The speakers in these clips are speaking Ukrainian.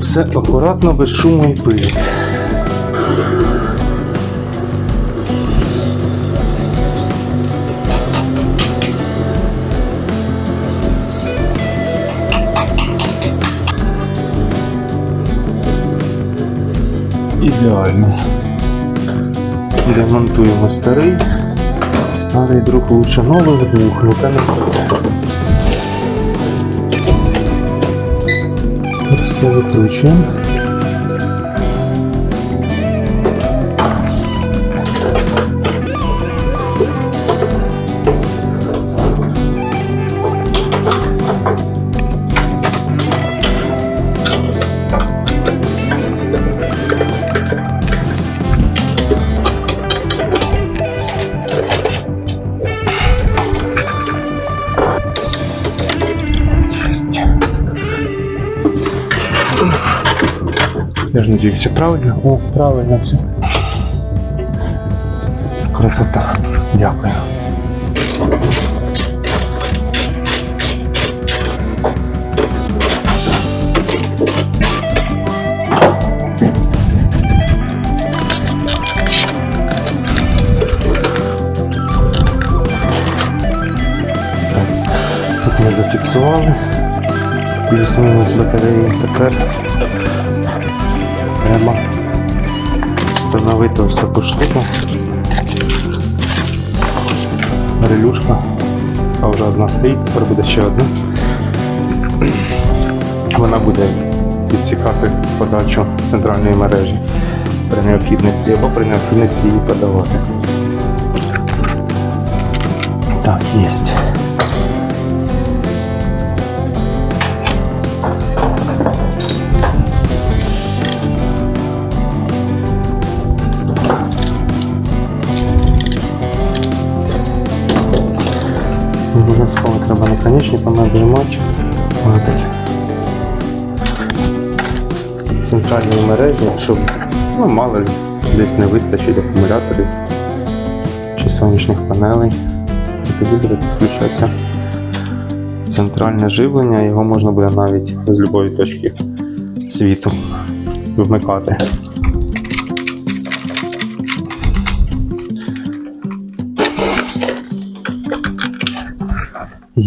Все акуратно, без шуму і пилі. Ідеально. Ремонтуємо старий. Старий друг лучше новий друг, ну це не про це. Все викручуємо. Я ж надіюся, правильно? О, правильно все. Красота. Дякую. Ми зафіксували. Плюс-мінус батареї. Тепер треба встановити ось таку штуку. Релюшка. А вже одна стоїть, тепер буде ще одна. Вона буде підсікати подачу центральної мережі при необхідності або при необхідності її подавати. Так, єсть. Треба наконечниками обжимати модель центральної мережі, щоб ну, мало ли, десь не вистачить акумуляторів чи сонячних панелей. І тоді буде підключатися центральне живлення, його можна буде навіть з будь-якої точки світу вмикати.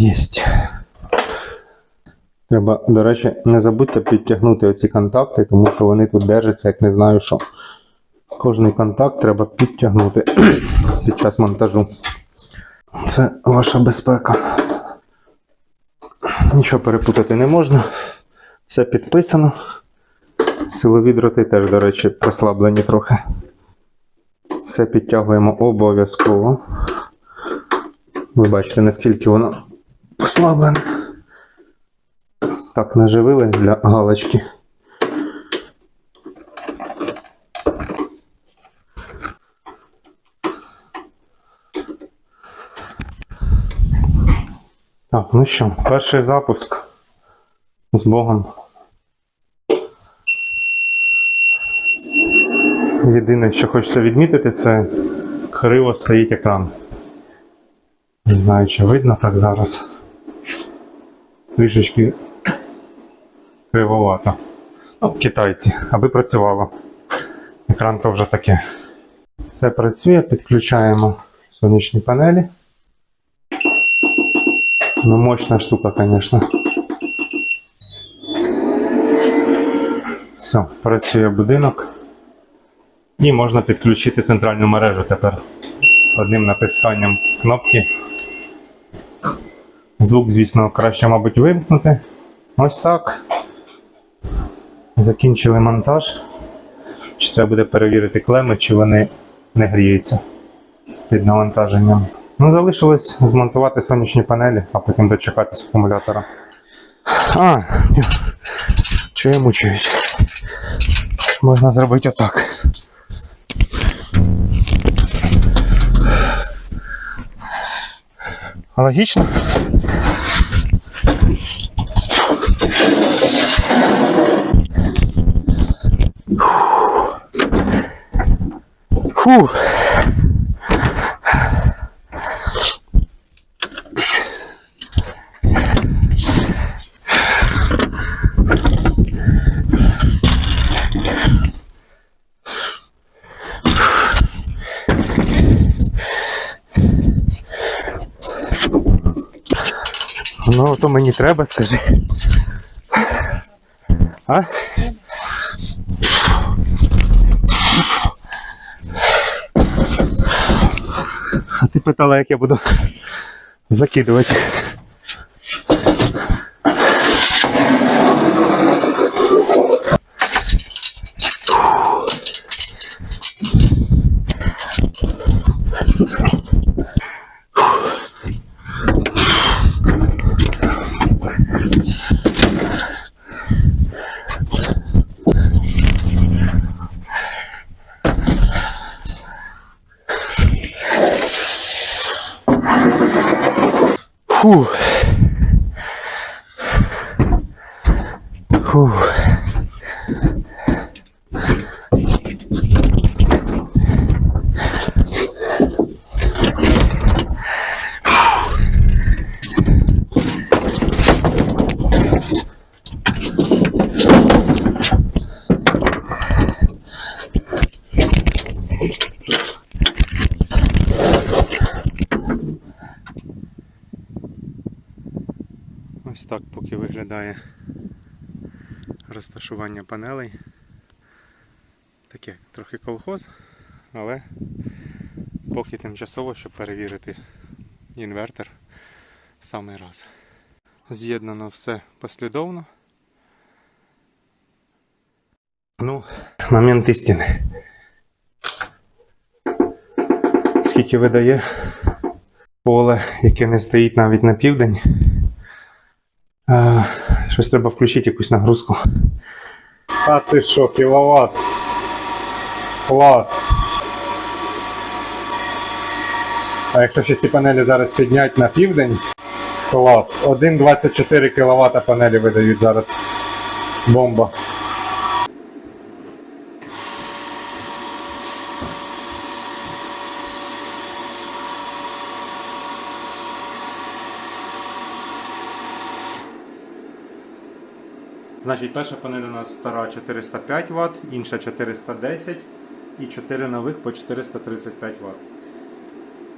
Єсть. Треба, до речі, не забудьте підтягнути оці контакти, тому що вони тут держаться, як не знаю що. Кожний контакт треба підтягнути під час монтажу. Це ваша безпека. Нічого перепутати не можна. Все підписано. Силові дроти теж, до речі, прослаблені трохи. Все підтягуємо обов'язково. Ви бачите, наскільки воно послаблене. Так, наживили для галочки. Так, ну що, перший запуск з Богом. Єдине, що хочеться відмітити, це криво стоїть екран. Не знаю, чи видно так зараз. Трішечки кривовато. Ну, китайці, аби працювало. Екран то вже таке. Все працює, підключаємо сонячні панелі. Ну, мощна штука, звісно. Все, працює будинок. І можна підключити центральну мережу тепер одним натисканням кнопки. Звук, звісно, краще, мабуть, вимкнути. Ось так. Закінчили монтаж. Ще треба буде перевірити клеми, чи вони не гріються під навантаженням. Ну, залишилось змонтувати сонячні панелі, а потім дочекатися акумулятора. А, що я мучуюсь? Можна зробити отак. Логічно? Фу. Ну, то мені треба, скажи. А? А питала, як я буду закидувати. Whew. Так поки виглядає розташування панелей. Таке трохи колхоз, але поки тимчасово, щоб перевірити інвертор в самий раз. З'єднано все послідовно. Ну, момент істини. Скільки видає поле, яке не стоїть навіть на південь. Щось треба включити якусь нагрузку. А ти що, кіловат? Клас. А якщо ще ці панелі зараз підняти на південь, клас. 1,24 кВт панелі видають зараз. Бомба. Значить, перша панель у нас стара 405 Вт, інша 410 і 4 нових по 435 Вт.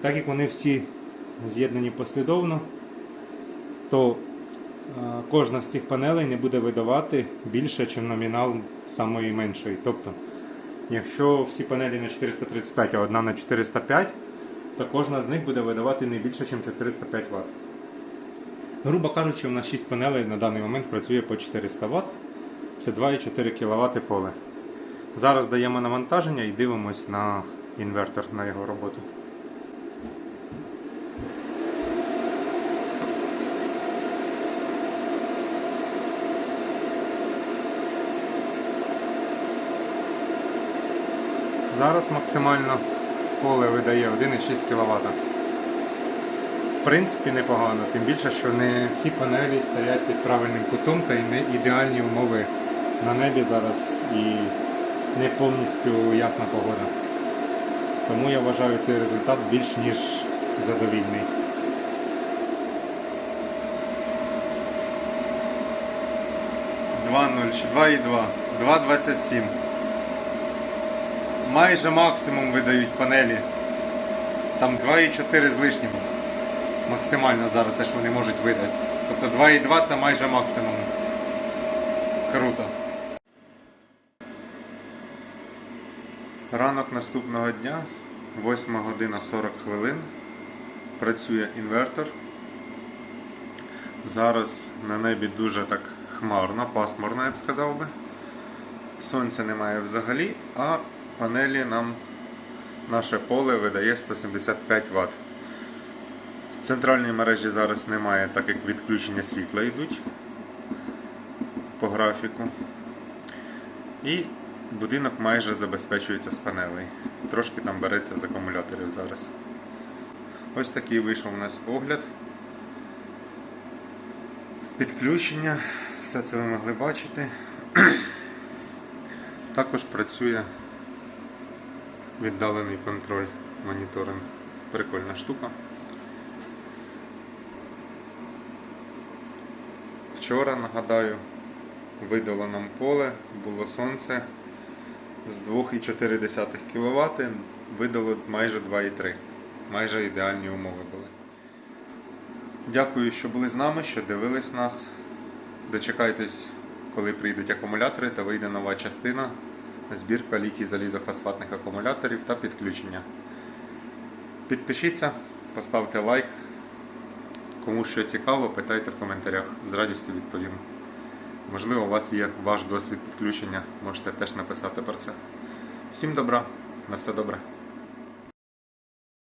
Так як вони всі з'єднані послідовно, то е, кожна з цих панелей не буде видавати більше, ніж номінал самої меншої. Тобто, якщо всі панелі на 435, а одна на 405, то кожна з них буде видавати не більше, ніж 405 Вт. Грубо кажучи, у нас 6 панелей на даний момент працює по 400 Вт. Це 2,4 кВт поле. Зараз даємо навантаження і дивимось на інвертор на його роботу. Зараз максимально поле видає 1,6 кВт. В принципі, непогано, тим більше, що не всі панелі стоять під правильним кутом та й не ідеальні умови на небі зараз і не повністю ясна погода. Тому я вважаю цей результат більш ніж задовільний. Два нуль, два і два, 2,27. Майже максимум видають панелі. Там 2,4 з лишнім максимально зараз те, що вони можуть видати. Тобто 2,2 це майже максимум. Круто. Ранок наступного дня, 8 година 40 хвилин. Працює інвертор. Зараз на небі дуже так хмарно, пасмурно, я б сказав би. Сонця немає взагалі, а панелі нам наше поле видає 175 Вт. Центральної мережі зараз немає, так як відключення світла йдуть по графіку. І будинок майже забезпечується з панелей. Трошки там береться з акумуляторів зараз. Ось такий вийшов у нас огляд. Підключення, все це ви могли бачити. Також працює віддалений контроль моніторинг. Прикольна штука. Вчора, нагадаю, видало нам поле, було сонце з 2,4 кВт, видало майже 2,3. Майже ідеальні умови були. Дякую, що були з нами, що дивились нас. Дочекайтесь, коли прийдуть акумулятори та вийде нова частина. Збірка літій залізофосфатних акумуляторів та підключення. Підпишіться, поставте лайк. Кому що цікаво, питайте в коментарях. З радістю відповім. Можливо, у вас є ваш досвід підключення, можете теж написати про це. Всім добра, на все добре.